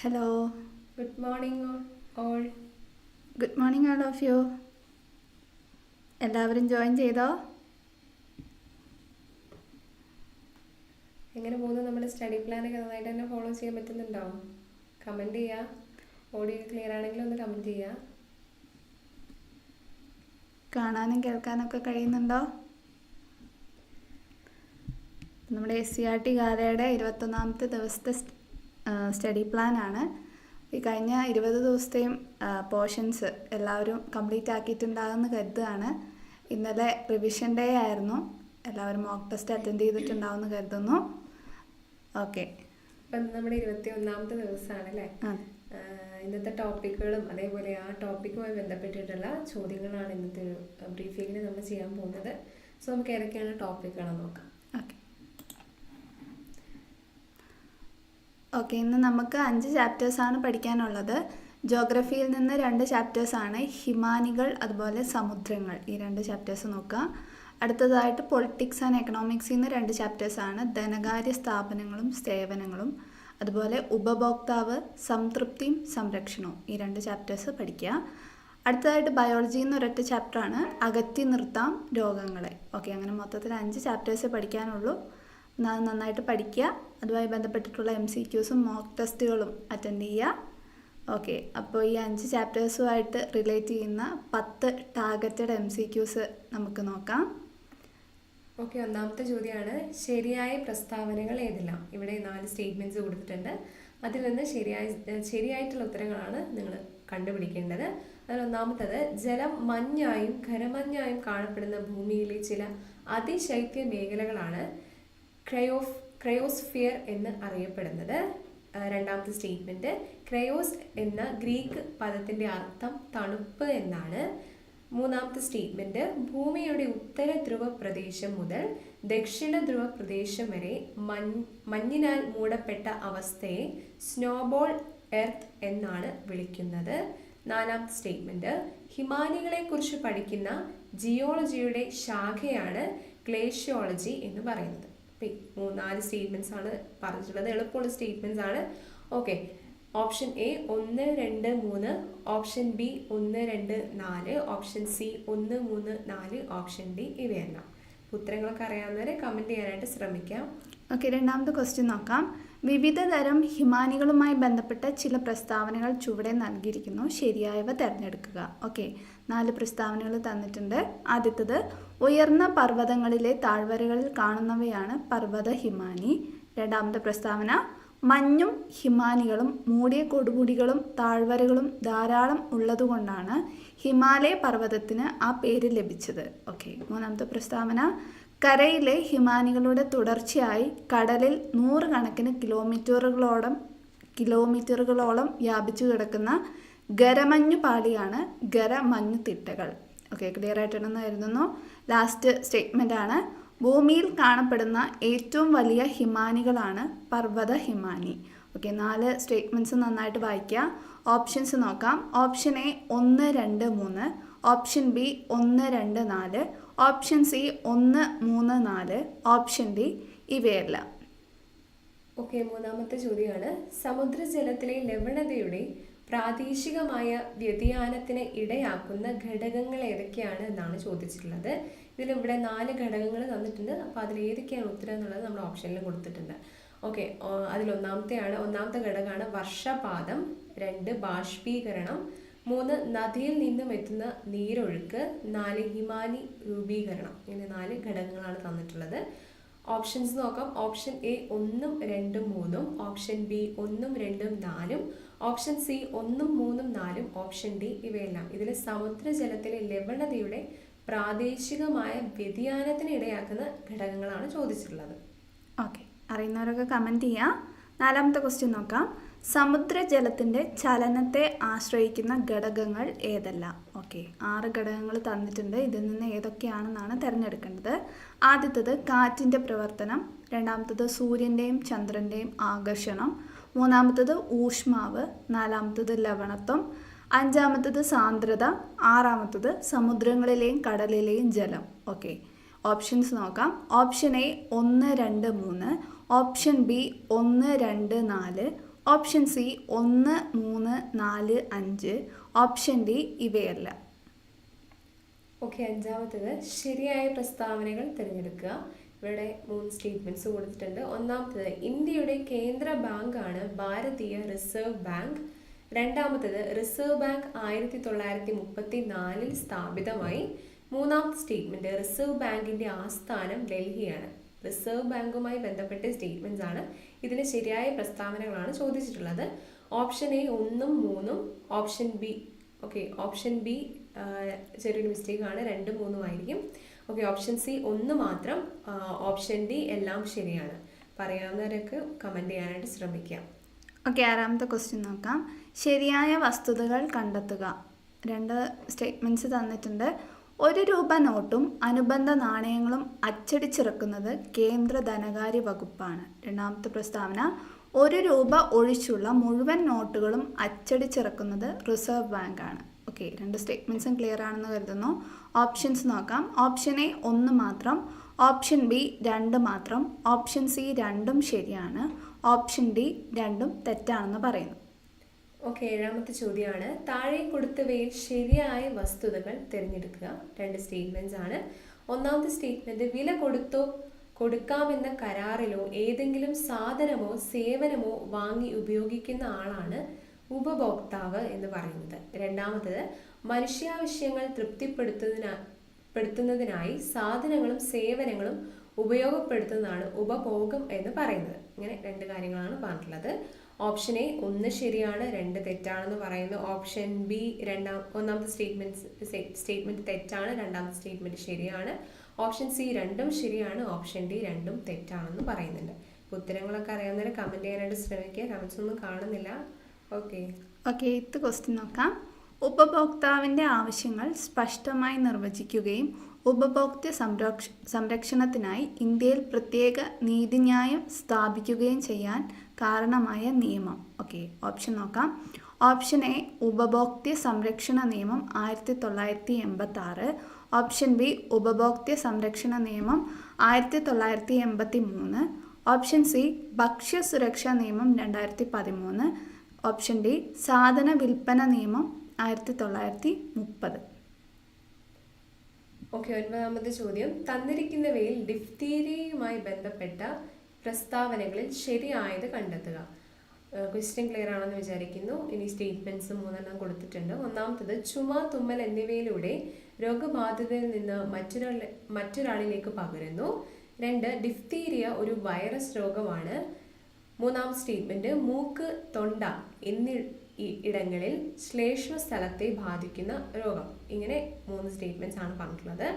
Hello good morning all good morning all of you എല്ലാവരും join ചെയ്തോ? എങ്ങനെ പോകുന്നു നമ്മുടെ സ്റ്റഡി പ്ലാനൊക്കെ നന്നായിട്ട് തന്നെ ഫോളോ ചെയ്യാൻ പറ്റുന്നുണ്ടോ? കമന്റ് ചെയ്യുക ഓഡിയോ ക്ലിയർ ആണെങ്കിൽ ഒന്ന് കമന്റ് ചെയ്യുക കാണാനും കേൾക്കാനൊക്കെ കഴിയുന്നുണ്ടോ? നമ്മുടെ എസ് സി ആർ ടി ഗാലയുടെ ഇരുപത്തൊന്നാമത്തെ ദിവസത്തെ സ്റ്റഡി പ്ലാനാണ് ഈ കഴിഞ്ഞ ഇരുപത് ദിവസത്തെയും പോർഷൻസ് എല്ലാവരും കംപ്ലീറ്റ് ആക്കിയിട്ടുണ്ടാകുമെന്ന് കരുതുകയാണ്. ഇന്നലെ റിവിഷൻ ഡേ ആയിരുന്നു. എല്ലാവരും മോക്ക് ടെസ്റ്റ് അറ്റൻഡ് ചെയ്തിട്ടുണ്ടാവുമെന്ന് കരുതുന്നു. ഓക്കെ. ഇപ്പം നമ്മുടെ ഇരുപത്തി ഒന്നാമത്തെ ദിവസമാണ് അല്ലേ ഇന്നത്തെ ടോപ്പിക്കുകളും അതേപോലെ ആ ടോപ്പിക്കുമായി ബന്ധപ്പെട്ടിട്ടുള്ള ചോദ്യങ്ങളാണ് ഇന്നത്തെ ഒരു ബ്രീഫിങ്ങിൽ നമ്മൾ ചെയ്യാൻ പോകുന്നത്. സോ നമുക്ക് ഏതൊക്കെയാണ് ടോപ്പിക്കുകളെന്ന് നോക്കാം. ഓക്കെ ഇന്ന് നമുക്ക് അഞ്ച് ചാപ്റ്റേഴ്സാണ് പഠിക്കാനുള്ളത്. ജോഗ്രഫിയിൽ നിന്ന് രണ്ട് ചാപ്റ്റേഴ്സാണ്. ഹിമാനികൾ അതുപോലെ സമുദ്രങ്ങൾ. ഈ രണ്ട് ചാപ്റ്റേഴ്സ് നോക്കുക അടുത്തതായിട്ട് പൊളിറ്റിക്സ് ആൻഡ് എക്കണോമിക്സിൽ നിന്ന് രണ്ട് ചാപ്റ്റേഴ്സാണ്. ധനകാര്യ സ്ഥാപനങ്ങളും സേവനങ്ങളും. അതുപോലെ ഉപഭോക്താവ് സംതൃപ്തിയും സംരക്ഷണവും. ഈ രണ്ട് ചാപ്റ്റേഴ്സ് പഠിക്കുക. അടുത്തതായിട്ട് ബയോളജി എന്ന് ഒരൊറ്റ ചാപ്റ്ററാണ്. അകറ്റി നിർത്താം രോഗങ്ങളെ. ഓക്കെ അങ്ങനെ മൊത്തത്തിൽ അഞ്ച് ചാപ്റ്റേഴ്സ് പഠിക്കാനുള്ളൂ. നന്നായിട്ട് പഠിക്കുക. അതുമായി ബന്ധപ്പെട്ടിട്ടുള്ള എം സി ക്യൂസും മോക്ക് ടെസ്റ്റുകളും അറ്റൻഡ് ചെയ്യുക. ഓക്കെ അപ്പോൾ ഈ അഞ്ച് ചാപ്റ്റേഴ്സുമായിട്ട് റിലേറ്റ് ചെയ്യുന്ന പത്ത് ടാർഗറ്റഡ് എം സി ക്യൂസ് നമുക്ക് നോക്കാം. ഓക്കെ ഒന്നാമത്തെ ചോദ്യമാണ് ശരിയായ പ്രസ്താവനകൾ ഏതെല്ലാം? ഇവിടെ നാല് സ്റ്റേറ്റ്മെന്റ്സ് കൊടുത്തിട്ടുണ്ട്. അതിൽ നിന്ന് ശരിയായ ശരിയായിട്ടുള്ള ഉത്തരങ്ങളാണ് നിങ്ങൾ കണ്ടുപിടിക്കേണ്ടത്. അതിൽ ഒന്നാമത്തത് ജലം മഞ്ഞായും ഖരമഞ്ഞായും കാണപ്പെടുന്ന ഭൂമിയിലെ ചില അതിശൈത്യ മേഖലകളാണ്. ക്രയോഫ് ക്രയോസ്ഫിയർ എന്ന് അറിയപ്പെടുന്നത്. രണ്ടാമത്തെ സ്റ്റേറ്റ്മെന്റ് ക്രയോസ് എന്ന ഗ്രീക്ക് പദത്തിന്റെ അർത്ഥം തണുപ്പ് എന്നാണ്. മൂന്നാമത്തെ സ്റ്റേറ്റ്മെന്റ് ഭൂമിയുടെ ഉത്തര ധ്രുവ പ്രദേശം മുതൽ ദക്ഷിണ ധ്രുവ പ്രദേശം വരെ മഞ്ഞ് മഞ്ഞിനാൽ മൂടപ്പെട്ട അവസ്ഥയെ സ്നോബോൾ എർത്ത് എന്നാണ് വിളിക്കുന്നത്. നാലാമത്തെ സ്റ്റേറ്റ്മെന്റ് ഹിമാനികളെക്കുറിച്ച് പഠിക്കുന്ന ജിയോളജിയുടെ ശാഖയാണ് ഗ്ലേഷ്യോളജി എന്ന് പറയുന്നത്. മൂന്നാൽ സ്റ്റേറ്റ്മെന്റ്സ് ആണ് പറഞ്ഞിട്ടുള്ളത്. എളുപ്പമുള്ള സ്റ്റേറ്റ്മെന്റ്സ് ആണ്. ഓക്കെ ഓപ്ഷൻ എ ഒന്ന് രണ്ട് മൂന്ന്. ഓപ്ഷൻ ബി ഒന്ന് രണ്ട് നാല്. ഓപ്ഷൻ സി ഒന്ന് മൂന്ന് നാല്. ഓപ്ഷൻ ഡി ഇവയെല്ലാം. ഉത്തരങ്ങളൊക്കെ അറിയാവുന്നവരെ കമന്റ് ചെയ്യാനായിട്ട് ശ്രമിക്കാം. ഓക്കെ രണ്ടാമത്തെ ക്വസ്റ്റ്യൻ നോക്കാം. വിവിധ തരം ഹിമാനികളുമായി ബന്ധപ്പെട്ട ചില പ്രസ്താവനകൾ ചുവടെ നൽകിയിരിക്കുന്നു. ശരിയായവ തിരഞ്ഞെടുക്കുക. ഓക്കെ നാല് പ്രസ്താവനകൾ തന്നിട്ടുണ്ട്. ആദ്യത്തത് ഉയർന്ന പർവതങ്ങളിലെ താഴ്വരകളിൽ കാണുന്നവയാണ് പർവത ഹിമാനി രണ്ടാമത്തെ പ്രസ്താവന മഞ്ഞും ഹിമാനികളും മൂടിയ കൊടുമുടികളും താഴ്വരകളും ധാരാളം ഉള്ളതുകൊണ്ടാണ് ഹിമാലയ പർവതത്തിന് ആ പേര് ലഭിച്ചത്. ഓക്കെ മൂന്നാമത്തെ പ്രസ്താവന കരയിലെ ഹിമാനികളുടെ തുടർച്ചയായി കടലിൽ നൂറുകണക്കിന് കിലോമീറ്ററുകളോളം കിലോമീറ്ററുകളോളം വ്യാപിച്ചു കിടക്കുന്ന ഗരമഞ്ഞു പാളിയാണ് ഗരമഞ്ഞു തിട്ടകൾ ഓക്കെ ക്ലിയർ ആയിട്ടുണ്ടെന്ന് കരുതുന്നു? ലാസ്റ്റ് സ്റ്റേറ്റ്മെന്റ് ആണ്. ഭൂമിയിൽ കാണപ്പെടുന്ന ഏറ്റവും വലിയ ഹിമാനികളാണ് പർവത ഹിമാനി. ഓക്കെ നാല് സ്റ്റേറ്റ്മെന്റ്സ് നന്നായിട്ട് വായിക്കുക ഓപ്ഷൻസ് നോക്കാം. ഓപ്ഷൻ എ ഒന്ന് രണ്ട് മൂന്ന്. ഓപ്ഷൻ ബി ഒന്ന് രണ്ട് നാല്. ഓപ്ഷൻ സി ഒന്ന് മൂന്ന് നാല്. Option D ഇവയല്ല. ഓക്കെ മൂന്നാമത്തെ ചോദ്യമാണ്. സമുദ്രജലത്തിലെ ലവണതയുടെ പ്രാദേശികമായ വ്യതിയാനത്തിന് ഇടയാക്കുന്ന ഘടകങ്ങൾ ഏതൊക്കെയാണ് എന്നാണ് ചോദിച്ചിട്ടുള്ളത്. ഇതിലിവിടെ നാല് ഘടകങ്ങൾ തന്നിട്ടുണ്ട്. അപ്പോൾ അതിൽ ഏതൊക്കെയാണ് ഉത്തരം എന്നുള്ളത് നമ്മൾ ഓപ്ഷനിൽ കൊടുത്തിട്ടുണ്ട്. ഓക്കെ അതിൽ ഒന്നാമത്തെയാണ് ഒന്നാമത്തെ ഘടകമാണ് വർഷപാതം രണ്ട് ബാഷ്പീകരണം മൂന്ന് നദിയിൽ നിന്നും എത്തുന്ന നീരൊഴുക്ക് നാല് ഹിമാനി രൂപീകരണം. ഇങ്ങനെ നാല് ഘടകങ്ങളാണ് തന്നിട്ടുള്ളത്. ഓപ്ഷൻസ് നോക്കാം. ഓപ്ഷൻ എ ഒന്നും രണ്ടും മൂന്നും. ഓപ്ഷൻ ബി ഒന്നും രണ്ടും നാലും. ഓപ്ഷൻ സി ഒന്നും മൂന്നും നാലും ഓപ്ഷൻ ഡി ഇവയെല്ലാം. ഇതിൽ സമുദ്രജലത്തിലെ ലവണതയുടെ പ്രാദേശികമായ വ്യതിയാനത്തിന് ഇടയാക്കുന്ന ഘടകങ്ങളാണ് ചോദിച്ചിട്ടുള്ളത്. ഓക്കെ. അറിയുന്നവരൊക്കെ കമന്റ് ചെയ്യാം. നാലാമത്തെ ക്വസ്റ്റ്യൻ നോക്കാം. സമുദ്രജലത്തിന്റെ ചലനത്തെ ആശ്രയിക്കുന്ന ഘടകങ്ങൾ ഏതെല്ലാം? ഓക്കെ. ആറ് ഘടകങ്ങൾ തന്നിട്ടുണ്ട്. ഇതിൽ നിന്ന് ഏതൊക്കെയാണെന്നാണ് തിരഞ്ഞെടുക്കേണ്ടത്. ആദ്യത്തത് കാറ്റിന്റെ പ്രവർത്തനം. രണ്ടാമത്തത് സൂര്യന്റെയും ചന്ദ്രന്റെയും ആകർഷണം. മൂന്നാമത്തത് ഊഷ്മാവ് നാലാമത്തത് ലവണത്വം അഞ്ചാമത്തത് സാന്ദ്രത ആറാമത്തത് സമുദ്രങ്ങളിലെയും കടലിലെയും ജലം. ഓക്കെ ഓപ്ഷൻസ് നോക്കാം. ഓപ്ഷൻ എ ഒന്ന് രണ്ട് മൂന്ന്. ഓപ്ഷൻ ബി ഒന്ന് രണ്ട് നാല്. ഓപ്ഷൻ സി ഒന്ന് മൂന്ന് നാല് അഞ്ച്. Option D ഇവയല്ല. ഓക്കെ അഞ്ചാമത്തത് ശരിയായ പ്രസ്താവനകൾ തിരഞ്ഞെടുക്കുക. ഇവിടെ മൂന്ന് സ്റ്റേറ്റ്മെന്റ്സ് കൊടുത്തിട്ടുണ്ട്. ഒന്നാമത്തത് ഇന്ത്യയുടെ കേന്ദ്ര ബാങ്കാണ് ഭാരതീയ റിസർവ് ബാങ്ക് രണ്ടാമത്തത് റിസർവ് ബാങ്ക് ആയിരത്തി തൊള്ളായിരത്തി മുപ്പത്തി നാലിൽ സ്ഥാപിതമായി. മൂന്നാമത്തെ സ്റ്റേറ്റ്മെന്റ് റിസർവ് ബാങ്കിന്റെ ആസ്ഥാനം ഡൽഹിയാണ്. റിസർവ് ബാങ്കുമായി ബന്ധപ്പെട്ട സ്റ്റേറ്റ്മെന്റ്സ് ആണ്. ഇതിന് ശരിയായ പ്രസ്താവനകളാണ് ചോദിച്ചിട്ടുള്ളത്. ഓപ്ഷൻ എ ഒന്നും മൂന്നും option B okay option B ചെറിയൊരു മിസ്റ്റേക്ക് ആണ്. രണ്ടും മൂന്നും ആയിരിക്കും. ഓക്കെ ഓപ്ഷൻ സി ഒന്ന് മാത്രം ഓപ്ഷൻ ഡി എല്ലാം ശരിയാണ്. പറയാവുന്നവരൊക്കെ കമന്റ് ചെയ്യാനായിട്ട് ശ്രമിക്കാം ഓക്കെ ആറാമത്തെ ക്വസ്റ്റ്യൻ നോക്കാം. ശരിയായ വസ്തുതകൾ കണ്ടെത്തുക. രണ്ട് സ്റ്റേറ്റ്മെന്റ്സ് തന്നിട്ടുണ്ട്. ഒരു രൂപ നോട്ടും അനുബന്ധ നാണയങ്ങളും അച്ചടിച്ചിറക്കുന്നത് കേന്ദ്ര ധനകാര്യ വകുപ്പാണ്. രണ്ടാമത്തെ പ്രസ്താവന ഒരു രൂപ ഒഴിച്ചുള്ള മുഴുവൻ നോട്ടുകളും അച്ചടിച്ചിറക്കുന്നത് റിസർവ് ബാങ്കാണ്. ഓക്കെ രണ്ട് സ്റ്റേറ്റ്മെന്റ്സും ക്ലിയർ ആണെന്ന് കരുതുന്നു. ഓപ്ഷൻസ് നോക്കാം. ഓപ്ഷൻ എ ഒന്ന് മാത്രം. ഓപ്ഷൻ ബി രണ്ട് മാത്രം. ഓപ്ഷൻ സി രണ്ടും ശരിയാണ്. ഓപ്ഷൻ ഡി രണ്ടും തെറ്റാണെന്ന് പറയുന്നു. ഓക്കെ ഏഴാമത്തെ ചോദ്യമാണ്. താഴെ കൊടുത്തവയിൽ ശരിയായ വസ്തുതകൾ തിരഞ്ഞെടുക്കുക. രണ്ട് സ്റ്റേറ്റ്മെന്റ്സ് ആണ്. ഒന്നാമത്തെ സ്റ്റേറ്റ്മെന്റ് വില കൊടുത്തോ കൊടുക്കാമെന്ന കരാറിലോ ഏതെങ്കിലും സാധനമോ സേവനമോ വാങ്ങി ഉപയോഗിക്കുന്ന ആളാണ് ഉപഭോക്താവ് എന്ന് പറയുന്നത്. രണ്ടാമത്തത് മനുഷ്യാവശ്യങ്ങൾ തൃപ്തിപ്പെടുത്തുന്നതിനാ പെടുത്തുന്നതിനായി സാധനങ്ങളും സേവനങ്ങളും ഉപയോഗപ്പെടുത്തുന്നതാണ് ഉപഭോഗം എന്ന് പറയുന്നത്. ഇങ്ങനെ രണ്ട് കാര്യങ്ങളാണ് പറഞ്ഞിട്ടുള്ളത്. ഓപ്ഷൻ എ ഒന്ന് ശരിയാണ് രണ്ട് തെറ്റാണെന്ന് പറയുന്നു. ഓപ്ഷൻ ബി രണ്ടാം ഒന്നാമത്തെ സ്റ്റേറ്റ്മെന്റ് സ്റ്റേറ്റ്മെന്റ് തെറ്റാണ് രണ്ടാമത്തെ സ്റ്റേറ്റ്മെന്റ് ശരിയാണ്. ഓപ്ഷൻ സി രണ്ടും ശരിയാണ്. ഓപ്ഷൻ ഡി രണ്ടും തെറ്റാണെന്ന് പറയുന്നുണ്ട്. ഉത്തരങ്ങളൊക്കെ അറിയാവുന്നവരെ കമന്റ് ചെയ്യാനായിട്ട് ശ്രമിക്കുക. കമന്റ്സ് ഒന്നും കാണുന്നില്ല. ഓക്കെ. ഓക്കെ ഇത് ക്വസ്റ്റ്യൻ നോക്കാം. ഉപഭോക്താവിന്റെ ആവശ്യങ്ങൾ സ്പഷ്ടമായി നിർവചിക്കുകയും ഉപഭോക്തൃ സംരക്ഷ സംരക്ഷണത്തിനായി ഇന്ത്യയിൽ പ്രത്യേക നീതിന്യായം സ്ഥാപിക്കുകയും ചെയ്യാൻ കാരണമായ നിയമം. ഓക്കെ ഓപ്ഷൻ നോക്കാം. ഓപ്ഷൻ എ ഉപഭോക്തൃ സംരക്ഷണ നിയമം ആയിരത്തി തൊള്ളായിരത്തി എൺപത്തി ആറ് ഓപ്ഷൻ ബി ഉപഭോക്തൃ സംരക്ഷണ നിയമം ആയിരത്തി തൊള്ളായിരത്തി എൺപത്തി മൂന്ന് ഓപ്ഷൻ സി ഭക്ഷ്യ സുരക്ഷാ നിയമം രണ്ടായിരത്തി പതിമൂന്ന് ഓപ്ഷൻ ഡി സാധന വിൽപ്പന നിയമം ആയിരത്തി തൊള്ളായിരത്തി മുപ്പത്. ഓക്കെ ഒൻപതാമത്തെ ചോദ്യം. തന്നിരിക്കുന്നവയിൽ ഡിഫ്തീരിയയുമായി ബന്ധപ്പെട്ട പ്രസ്താവനകളിൽ ശരിയായത് കണ്ടെത്തുക. ക്വസ്റ്റ്യൻ ക്ലിയർ ആണെന്ന് വിചാരിക്കുന്നു. ഇനി സ്റ്റേറ്റ്മെന്റ്സ് മൂന്നെണ്ണം കൊടുത്തിട്ടുണ്ട്. ഒന്നാമത്തത് ചുമ തുമ്മൽ എന്നിവയിലൂടെ രോഗബാധിതയിൽ നിന്ന് മറ്റൊരാളെ മറ്റൊരാളിലേക്ക് പകരുന്നു. രണ്ട് ഡിഫ്തീരിയ ഒരു വൈറസ് രോഗമാണ്. മൂന്നാം സ്റ്റേറ്റ്മെന്റ് മൂക്ക് തൊണ്ട എന്നി ഇടങ്ങളിൽ ശ്ലേഷ്മ സ്ഥലത്തെ ബാധിക്കുന്ന രോഗം. ഇങ്ങനെ മൂന്ന് സ്റ്റേറ്റ്മെന്റ്സ് ആണ് പറഞ്ഞിട്ടുള്ളത്.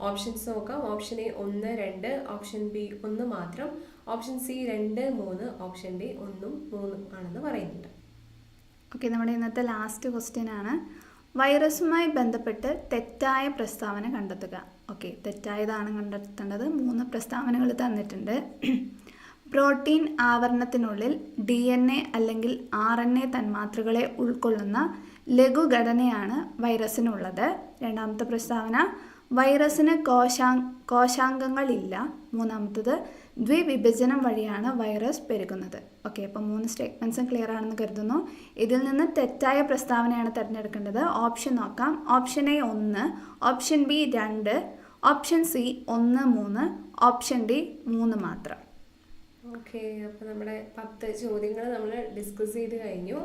ഓപ്ഷൻസ് നോക്കാം. ഓപ്ഷൻ എ ഒന്ന് രണ്ട്. ഓപ്ഷൻ ബി ഒന്ന് മാത്രം. ഓപ്ഷൻ സി രണ്ട് മൂന്ന്. ഓപ്ഷൻ ഡി ഒന്നും മൂന്നും ആണെന്ന് പറയുന്നുണ്ട്. ഓക്കെ നമ്മുടെ ഇന്നത്തെ ലാസ്റ്റ് ക്വസ്റ്റ്യൻ ആണ്. വൈറസുമായി ബന്ധപ്പെട്ട് തെറ്റായ പ്രസ്താവന കണ്ടെത്തുക. ഓക്കെ തെറ്റായതാണ് കണ്ടെത്തേണ്ടത്. മൂന്ന് പ്രസ്താവനകൾ തന്നിട്ടുണ്ട്. പ്രോട്ടീൻ ആവരണത്തിനുള്ളിൽ ഡി എൻ എ അല്ലെങ്കിൽ ആർ എൻ എ തന്മാത്രകളെ ഉൾക്കൊള്ളുന്ന ലഘുഘടനയാണ് വൈറസിനുള്ളത്. രണ്ടാമത്തെ പ്രസ്താവന വൈറസിന് കോശാ കോശാംഗങ്ങളില്ല. മൂന്നാമത്തത് ദ്വിവിഭജനം വഴിയാണ് വൈറസ് പെരുകുന്നത്. ഓക്കെ അപ്പോൾ മൂന്ന് സ്റ്റേറ്റ്മെൻസും ക്ലിയർ ആണെന്ന് കരുതുന്നു. ഇതിൽ നിന്ന് തെറ്റായ പ്രസ്താവനയാണ് തിരഞ്ഞെടുക്കേണ്ടത്. ഓപ്ഷൻ നോക്കാം. ഓപ്ഷൻ എ ഒന്ന് ഓപ്ഷൻ ബി രണ്ട് ഓപ്ഷൻ സി ഒന്ന് മൂന്ന് ഓപ്ഷൻ ഡി മൂന്ന് മാത്രം. ഓക്കെ അപ്പോൾ നമ്മുടെ പത്ത് ചോദ്യങ്ങൾ നമ്മൾ ഡിസ്കസ് ചെയ്ത് കഴിഞ്ഞു.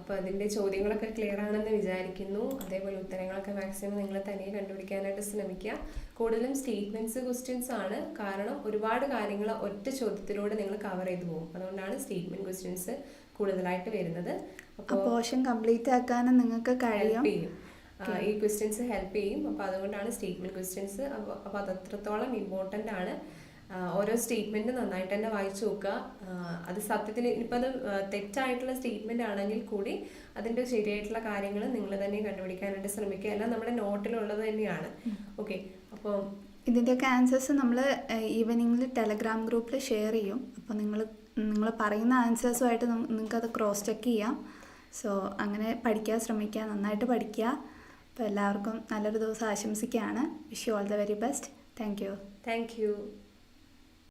അപ്പോൾ അതിന്റെ ചോദ്യങ്ങളൊക്കെ ക്ലിയർ ആണെന്ന് വിചാരിക്കുന്നു. അതേപോലെ ഉത്തരങ്ങളൊക്കെ മാക്സിമം നിങ്ങൾ തനിയെ കണ്ടുപിടിക്കാനായിട്ട് ശ്രമിക്കുക. കൂടുതലും സ്റ്റേറ്റ്മെന്റ്സ് ക്വസ്റ്റ്യൻസ് ആണ്. കാരണം ഒരുപാട് കാര്യങ്ങൾ ഒറ്റ ചോദ്യത്തിലൂടെ നിങ്ങൾ കവർ ചെയ്തു പോകും. അതുകൊണ്ടാണ് സ്റ്റേറ്റ്മെന്റ് ക്വസ്റ്റ്യൻസ് കൂടുതലായിട്ട് വരുന്നത്. അപ്പോൾ പോർഷൻ കംപ്ലീറ്റ് ആക്കാനും നിങ്ങൾക്ക് കഴിയും. ഈ ക്വസ്റ്റ്യൻസ് ഹെൽപ്പ് ചെയ്യും. അപ്പോൾ അതുകൊണ്ടാണ് സ്റ്റേറ്റ്മെന്റ് ക്വസ്റ്റ്യൻസ് അപ്പോൾ അപ്പോൾ അത് അത്രത്തോളം ഇമ്പോർട്ടന്റ് ആണ്. ഓരോ സ്റ്റേറ്റ്മെന്റ് നന്നായിട്ട് തന്നെ വായിച്ചു നോക്കുക. അത് സത്യത്തിൽ ഇനിയിപ്പോൾ അത് തെറ്റായിട്ടുള്ള സ്റ്റേറ്റ്മെന്റ് ആണെങ്കിൽ കൂടി അതിന്റെ ശരിയായിട്ടുള്ള കാര്യങ്ങൾ നിങ്ങൾ തന്നെ കണ്ടുപിടിക്കാനായിട്ട് ശ്രമിക്കുക. അല്ല നമ്മുടെ നോട്ടിലുള്ളത് തന്നെയാണ്. ഓക്കെ അപ്പോൾ ഇതിന്റെയൊക്കെ ആൻസേഴ്സ് നമ്മൾ ഈവനിങ്ങിൽ ടെലഗ്രാം ഗ്രൂപ്പിൽ ഷെയർ ചെയ്യും. അപ്പോൾ നിങ്ങൾ നിങ്ങൾ പറയുന്ന ആൻസേഴ്സുമായിട്ട് നിങ്ങൾക്ക് അത് ക്രോസ് ചെക്ക് ചെയ്യാം. സോ അങ്ങനെ പഠിക്കാൻ ശ്രമിക്കുക നന്നായിട്ട് പഠിക്കുക. അപ്പോൾ എല്ലാവർക്കും നല്ലൊരു ദിവസം ആശംസിക്കുകയാണ്. Wish you all the very best thank you thank you